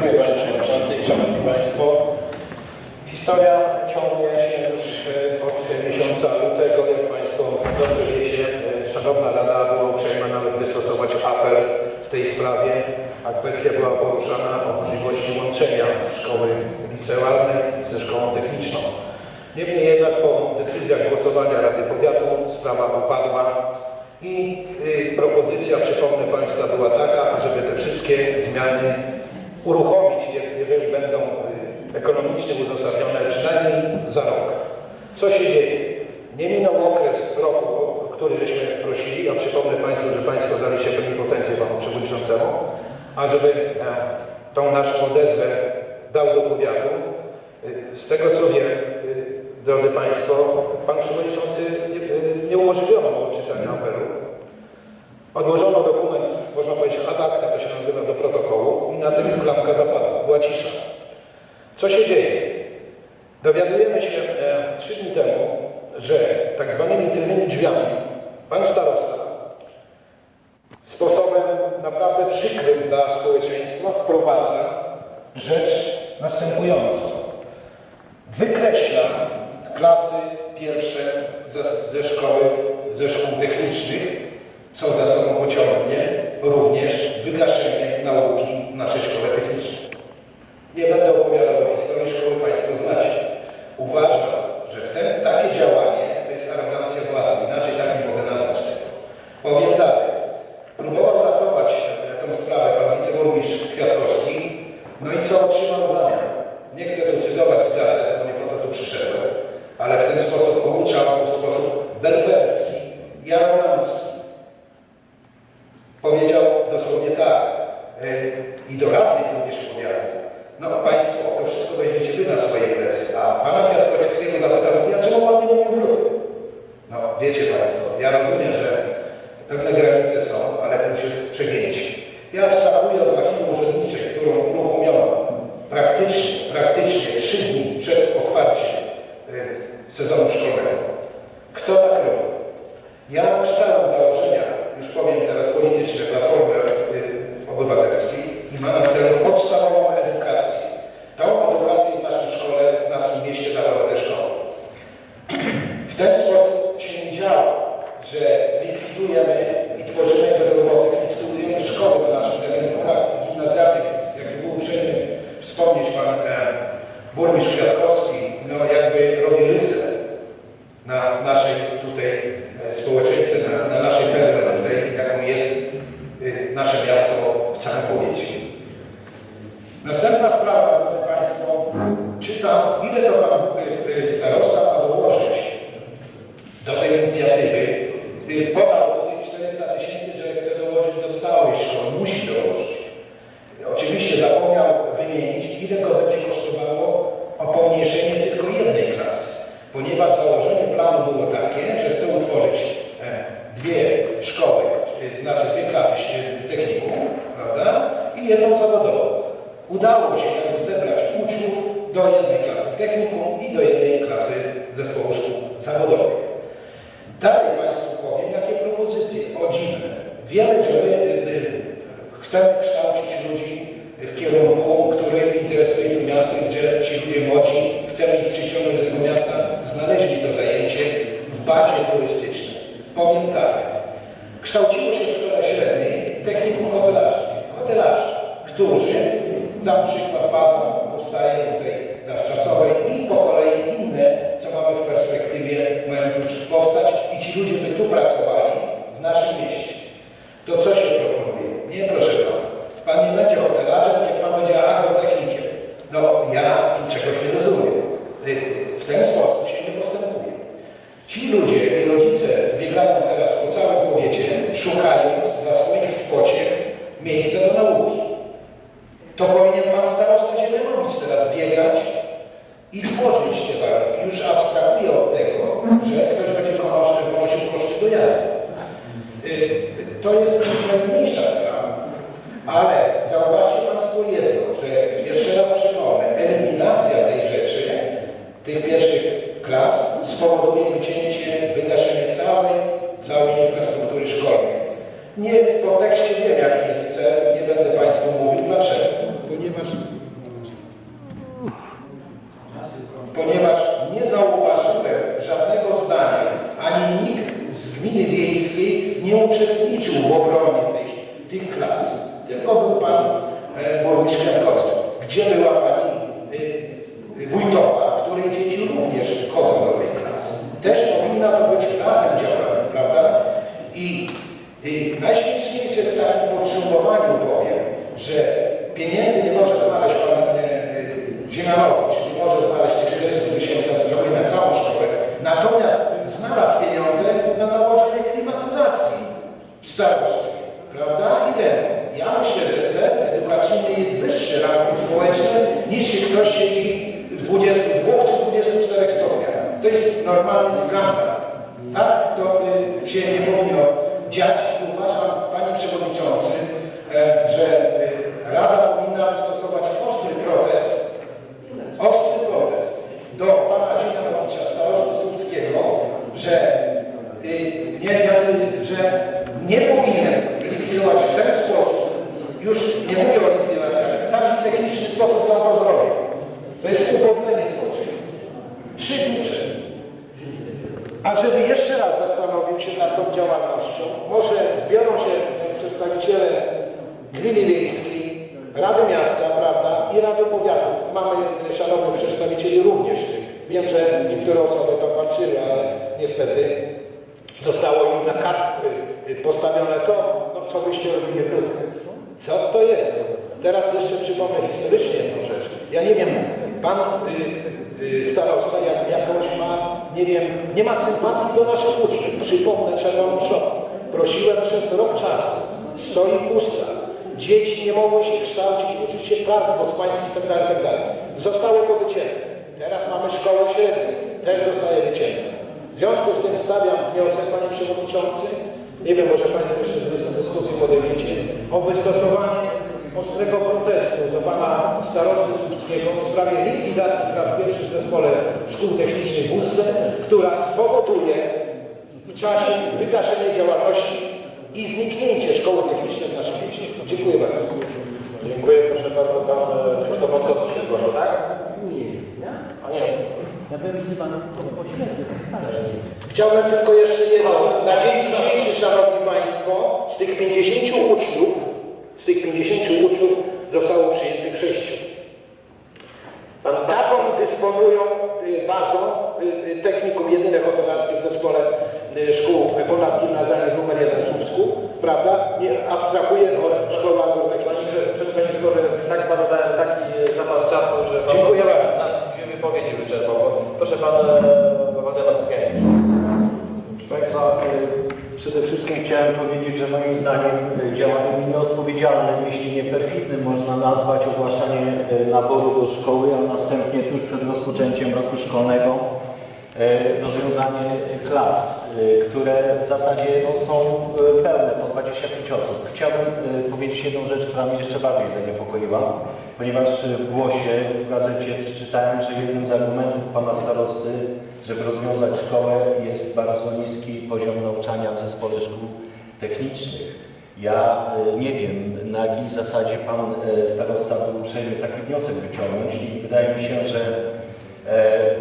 Dziękuję Panie Przewodniczący i Szanowni Państwo. Historia ciągnie się już e, od miesiąca lutego, jak Państwo dobrze wiecie, Szanowna Rada była uprzejma nawet wystosować apel w tej sprawie, a kwestia była poruszana o możliwości łączenia szkoły licealnej ze szkołą techniczną. Niemniej jednak po decyzjach głosowania Rady Powiatu sprawa upadła i y, propozycja, przypomnę Państwa, była taka, żeby te wszystkie zmiany uruchomić, jeżeli będą y, ekonomicznie uzasadnione, przynajmniej za rok. Co się dzieje? Nie minął okres roku, o który żeśmy prosili, ja przypomnę Państwu, że Państwo dali się potencję Panu Przewodniczącemu, a żeby e, tą naszą odezwę dał do powiatu. Y, z tego co wiem, y, drodzy Państwo, wykreśla klasy pierwsze ze, ze, szkoły, ze szkół technicznych, co za sobą pociągnie, Ndio? turystyczne, powintarne. Kształciło się w szkole średniej techników hotelarskich, hotelarz, którzy na przykład bazą powstaje uczestniczył w obronie tych, tych klas, tylko był pan e, burmistrz Kwiatkowski. Gdzie była pani normalny skandal. Tak to y, się nie powinno dziać. I Uważam, Panie Przewodniczący, e, że y, Rada powinna wystosować ostry protest, ostry protest do Pana Ziemianowicza, starosty Słupskiego, że, y, nie, nie, że nie powinien likwidować w ten sposób, już nie mówię o likwidacji, ale w taki techniczny sposób, co on to zrobił. To jest upodlenie społeczeństwa. Trzy dni przed. A żeby jeszcze raz zastanowił się nad tą działalnością, może zbiorą się przedstawiciele gminy wiejskiej, Rady Miasta, prawda, i Rady Powiatu. Mamy szanownych przedstawicieli również tych. Wiem, że niektóre osoby to patrzyły, ale niestety zostało im na kart y, y, postawione to, no co byście robili w. Co to jest? Teraz jeszcze przypomnę historycznie jedną rzecz. Ja nie wiem, pan y, y, starosta jak, jakąś ma, nie wiem, nie ma sympatii do naszych uczniów. Przypomnę Czerwoną Szopę. Prosiłem przez rok czasu. Stoi pusta. Dzieci nie mogły się kształcić, uczyć się prac posłańskich itd., itd. Zostało to wycięte. Teraz mamy szkołę średnią. Też zostaje wycięte. W związku z tym stawiam wniosek, Panie Przewodniczący, nie wiem, może Państwo jeszcze do dyskusji podejmiecie, o wystosowanie ostrego protestu do Pana Starosty Słupskiego w sprawie likwidacji po raz pierwszy w Zespole Szkół Technicznych w Ustce, która spowoduje w czasie wygaszenie działalności i zniknięcie szkoły technicznej w naszym mieście. Dziękuję bardzo. Dziękuję, proszę bardzo, pan e, Krzysztof Ostrowski się zgłaszał, tak? A nie. Ja byłem wzywany po śmierci. Chciałbym tylko jeszcze jedno. Na dzień dzisiejszy, Szanowni Państwo, z tych 50 uczniów, z tych 50 uczniów zostało przyjętych 6. Taką dysponują y, bazą y, y, technikum jedyne hotelarskich w zespole y, szkół ponadgimnazjalnych numer 1 w Słupsku, prawda? Nie abstrahuję od szkoły Panie agrotechnicznej. Grze- Proszę Panie Grzegorze, tak Panu dałem taki e, zapas czasu, że Pan Dziękuję bardzo. na dwie wypowiedzi wyczerpał. Proszę Pan e, Władysław Sykiański. Proszę Państwa, y, przede wszystkim chciałem powiedzieć, że moim zdaniem y, działaniem nieodpowiedzialnym, jeśli nie perfidnym, można nazwać ogłaszanie y, naboru do szkoły, a następnie tuż przed rozpoczęciem roku szkolnego y, rozwiązanie klas, y, które w zasadzie no, są y, pełne, po 25 osób. Chciałbym y, powiedzieć jedną rzecz, która mnie jeszcze bardziej zaniepokoiła, ponieważ y, w głosie, w gazecie przeczytałem, że jednym z argumentów pana starosty, żeby rozwiązać szkołę jest bardzo niski poziom nauczania w zespole szkół technicznych. Ja nie wiem, na jakiej zasadzie pan starosta był uprzejmy taki wniosek wyciągnąć i wydaje mi się, że e,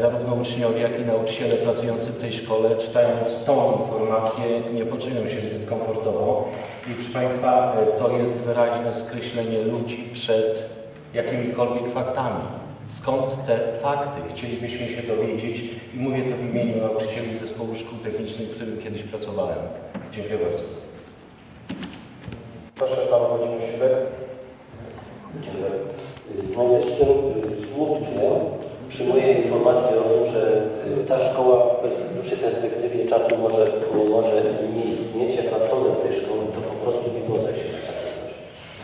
zarówno uczniowie, jak i nauczyciele pracujący w tej szkole, czytając tą informację, nie poczują się zbyt komfortowo. I proszę Państwa, e, to jest wyraźne skreślenie ludzi przed jakimikolwiek faktami. Skąd te fakty? Chcielibyśmy się dowiedzieć i mówię to w imieniu nauczycieli Zespołu Szkół Technicznych, w którym kiedyś pracowałem. Dziękuję bardzo. Proszę Pan Włodzimierz Siwek. Z najwyższym smutkiem przyjmuję informację o tym, że y, ta szkoła w dłuższej perspektywie czasu może, może nie istnieć. Naprawdę w tej szkoły, to po prostu nie godzę się.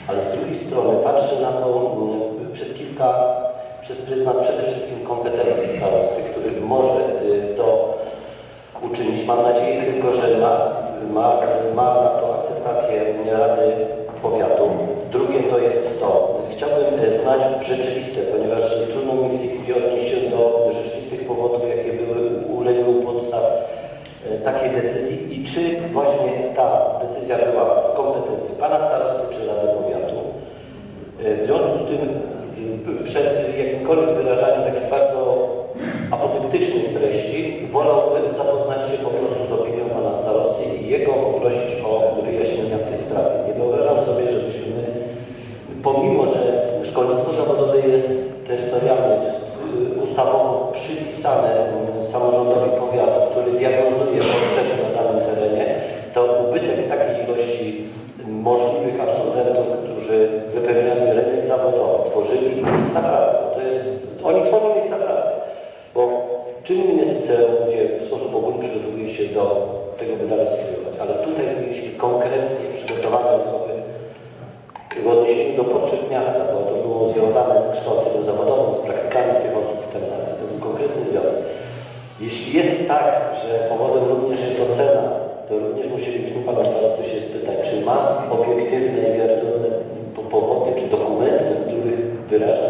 Ale z drugiej strony patrzę na to y, przez kilka, przez pryzmat przede wszystkim kompetencji starosty, który może y, to uczynić. Mam nadzieję tylko, że ma, ma, ma na to akceptację Rady Powiatu. Drugie to jest to, chciałbym znać rzeczywiste, odpowiada, który diagnozuje potrzeby that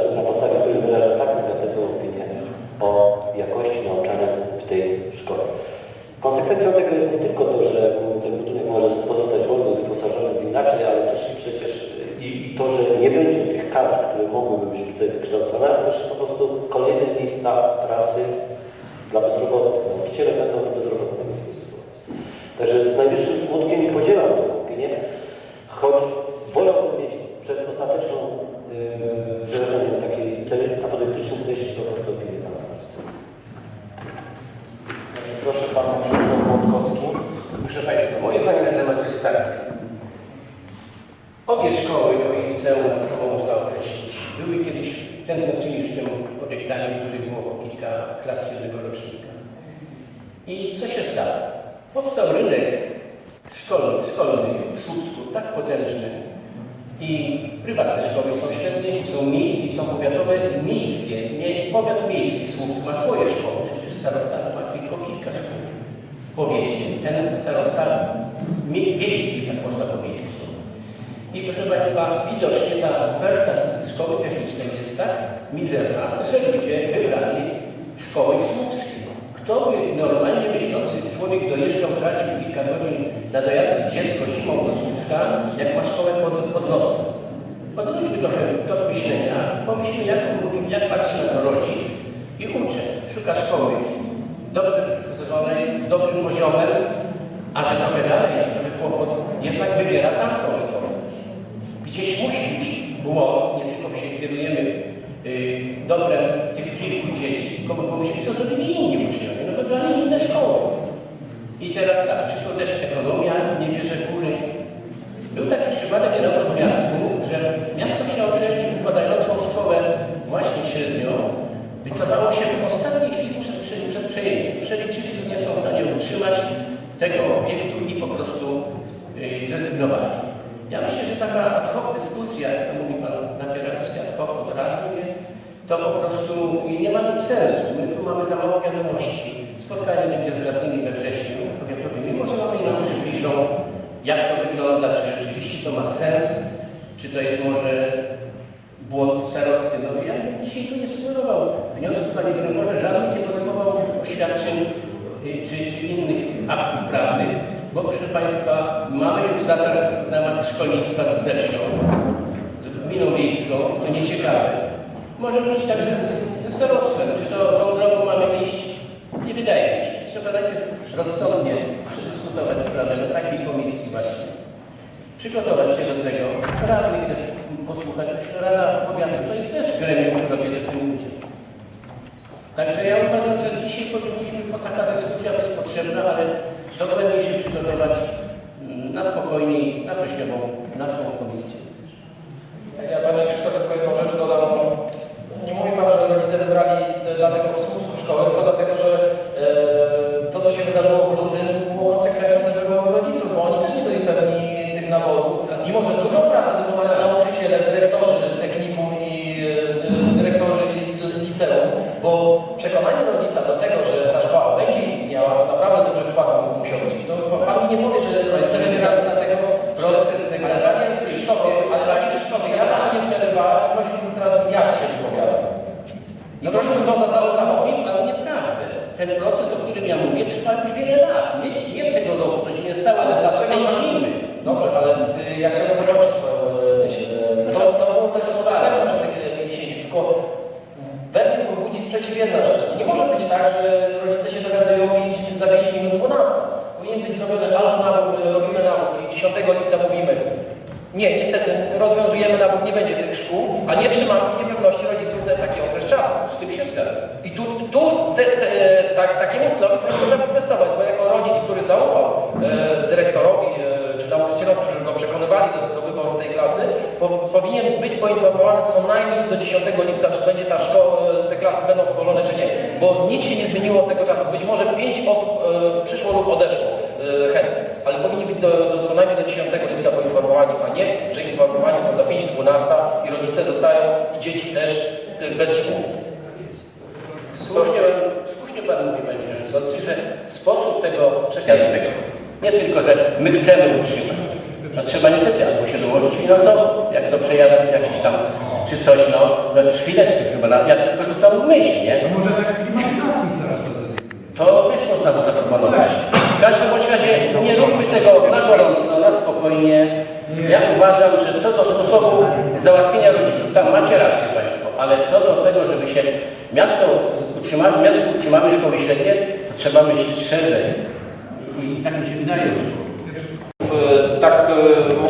Obie szkoły, to i liceum, szkołą można określić. Były kiedyś ten mocniejszym oddzieldaniem, który było o kilka klas jednego rocznika. I co się stało? Powstał rynek szkolny, szkolny w Słupsku, tak potężny i prywatne szkoły są średnie, są mi, są powiatowe, miejskie, nie powiat miejski, Słupsk ma swoje szkoły. widocznie ta oferta szkoły technicznej jest tak mizerna, że ludzie wybrali szkołę słupskiej. Kto by normalnie myślący człowiek dojeżdżał, tracił kilka godzin na dojazd dziecko zimą do Słupska, jak ma szkołę pod, pod nosem? Odwróćmy trochę do myślenia, pomyślmy jak, jak patrzy na rodzic i uczy Szuka szkoły dobrze dostosowanej, dobrym poziomem, a że trochę dalej, trochę kłopot, jednak wybiera tamtą świadczeń y, czy, czy innych aktów prawnych, bo proszę Państwa, mamy już zatarg na temat szkolnictwa z zeszłą, z gminą wiejską, to nieciekawe. Możemy iść także ze starostwem, czy to tą drogą mamy iść, nie wydaje mi się. Trzeba najpierw rozsądnie przedyskutować sprawę na takiej komisji właśnie. Przygotować się do tego, radnych też posłuchać, rada powiatu, to jest też gremium, które będzie w tym uczestniczyć. Także ja uważam, że dzisiaj powinniśmy, bo taka dyskusja jest potrzebna, ale dogłębnie się przygotować mm, na spokojniej, na wrześniową naszą komisję. 10 lipca, czy będzie ta szkoła, te klasy będą stworzone, czy nie. Bo nic się nie zmieniło od tego czasu. Być może 5 osób e, przyszło lub odeszło e, chętnych, ale powinni być do, do, co najmniej do 10 lipca poinformowani, a nie, że informowani są za 5-12 i rodzice zostają i dzieci też e, bez szkół. Słusznie, słusznie Pan mówi, Panie Przewodniczący, że sposób tego przekazu tego, nie tylko, że my chcemy utrzymać, no trzeba niestety albo się dołożyć finansowo, jak do przejazdów jakichś tam, czy coś, no, no na- ja tylko rzucam w myśl, nie? Może tak z klimatyzacji zaraz To też można by zaproponować. W każdym bądź razie nie róbmy tego na gorąco, na spokojnie. Ja uważam, że co do sposobu załatwienia rodziców, tam macie rację Państwo, ale co do tego, żeby się miasto utrzymamy, miasto utrzymamy szkoły średnie, to trzeba myśleć szerzej. I, tak mi się wydaje, że z tak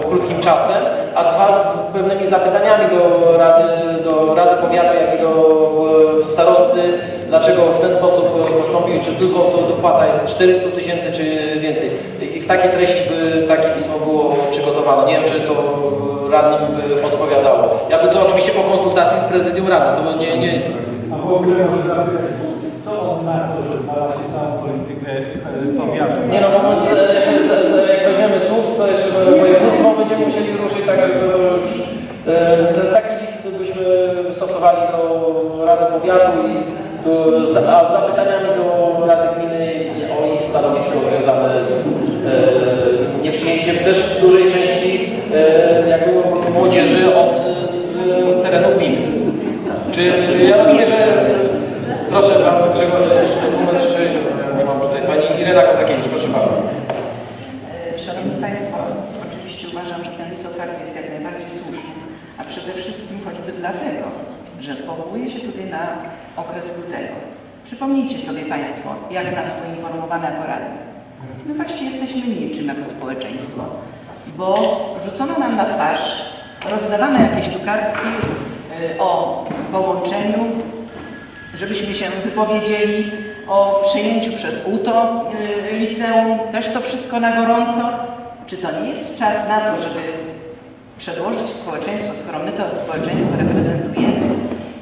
e, krótkim czasem, a dwa z pewnymi zapytaniami do Rady, do Rady Powiatu, jak i do e, starosty, dlaczego w ten sposób e, postąpił, czy tylko to dopłata jest 400 tysięcy, czy więcej. I w takiej treści by takie pismo było przygotowane. Nie wiem, czy to radnym by odpowiadało. Ja bym to oczywiście po konsultacji z prezydium Rady, to nie, nie, A w ogóle co on na to, że znalazł całą politykę z powiatu? Nie no, bo my, e, jeszcze, e, jak weźmiemy słup, to jeszcze województwo będziemy musieli ruszyć tak jak już e, ten- taki list byśmy stosowali do Rady Powiatu i do, z, a z zapytaniami do Rady Gminy o ich stanowisko związane z e, nieprzyjęciem też w dużej części e, jakby młodzieży od z terenu gminy. Czy ja rozumiem, że proszę pan Grzegorz, numer 3, nie mam tutaj, pani Irena Kozakiewicz, proszę bardzo. Szanowni Państwo, oczywiście uważam, że ten list otwarty jest jak najbardziej słuszny, a przede wszystkim choćby dlatego, że powołuje się tutaj na okres lutego. Przypomnijcie sobie Państwo, jak nas poinformowano jako radnych. My właściwie jesteśmy niczym jako społeczeństwo, bo rzucono nam na twarz, rozdawano jakieś tu kartki y, o połączeniu żebyśmy się wypowiedzieli o przejęciu przez UTO y, liceum, też to wszystko na gorąco. Czy to nie jest czas na to, żeby przedłożyć społeczeństwo, skoro my to społeczeństwo reprezentujemy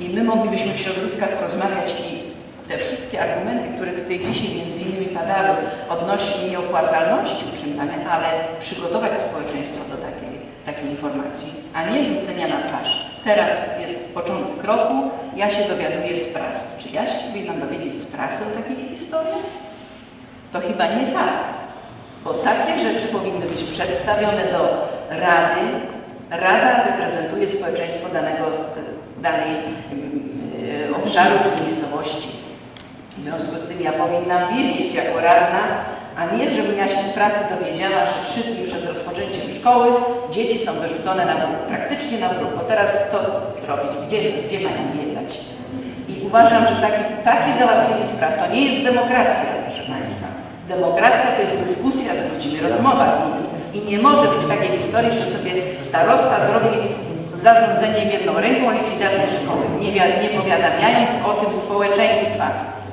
i my moglibyśmy w środowiskach porozmawiać i te wszystkie argumenty, które tutaj dzisiaj między innymi padały odnośnie nieopłacalności utrzymania, ale przygotować społeczeństwo do takiej, takiej informacji, a nie rzucenia na twarz. Teraz jest początek roku, ja się dowiaduję z prasy. Czy ja się powinnam dowiedzieć z prasy o takiej historii? To chyba nie tak, bo takie rzeczy powinny być przedstawione do Rady. Rada reprezentuje społeczeństwo danego, danej e, obszaru czy miejscowości. W związku z tym ja powinnam wiedzieć jako radna, a nie, żebym ja się z prasy dowiedziała, że trzy dni przed rozpoczęciem szkoły dzieci są wyrzucone na praktycznie na bruk. Bo teraz co robić? Gdzie, gdzie mają biegać? I uważam, że taki, takie załatwienie spraw to nie jest demokracja, proszę Państwa. Demokracja to jest dyskusja z ludźmi, rozmowa z nimi. I nie może być takiej historii, że sobie starosta zrobi zarządzeniem jedną ręką likwidację szkoły, nie, nie powiadamiając o tym społeczeństwa,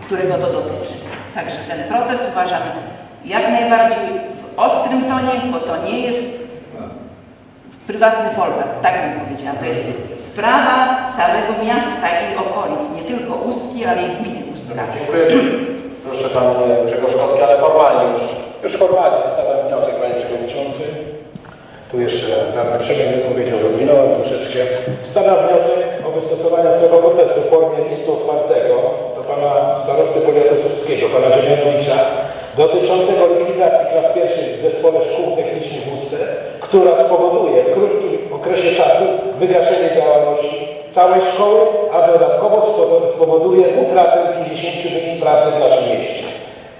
którego to dotyczy. Także ten protest uważam jak najbardziej w ostrym tonie, bo to nie jest prywatny folwark, tak bym powiedziała. To jest sprawa całego miasta i okolic, nie tylko Ustki, ale i gminy Ustka. Dziękuję. Proszę Pan e, Grzegorz Kowski, ale formalnie już, już formalnie stawiam. Tu jeszcze radny Przemek wypowiedział, rozwinąłem troszeczkę. Stawiam wniosek o wystosowanie swego protestu w formie listu otwartego do pana starosty powiatu słupskiego, pana Ziemianowicza, dotyczącego likwidacji klas pierwszych w zespole szkół technicznych w Ustce, która spowoduje w krótkim okresie czasu wygaszenie działalności całej szkoły, a dodatkowo spowo- spowoduje utratę 50 miejsc pracy w naszym mieście.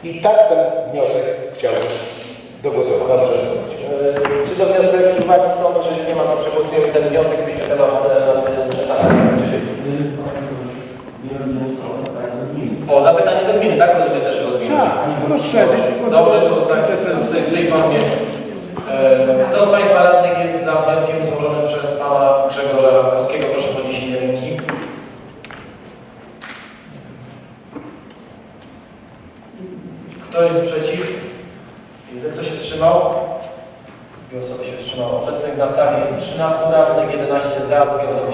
I tak ten wniosek chciałbym dogłosować. Dobrze. E, Czy do wniosku uwagi są, czy nie ma, to przegłosujemy ten wniosek, byśmy temat e, na ten O, zapytanie do gminy, tak? Rozumiem też rozwinąć. Tak, rozszerzyć. Dobrze, to tak w tej- w tej formie. E, Kto z Państwa radnych jest za wnioskiem złożonym przez Pana Grzegorza Kowskiego? Proszę o podniesienie ręki. Kto jest przeciw? Widzę, kto się wstrzymał? Dwie osoby się wstrzymało.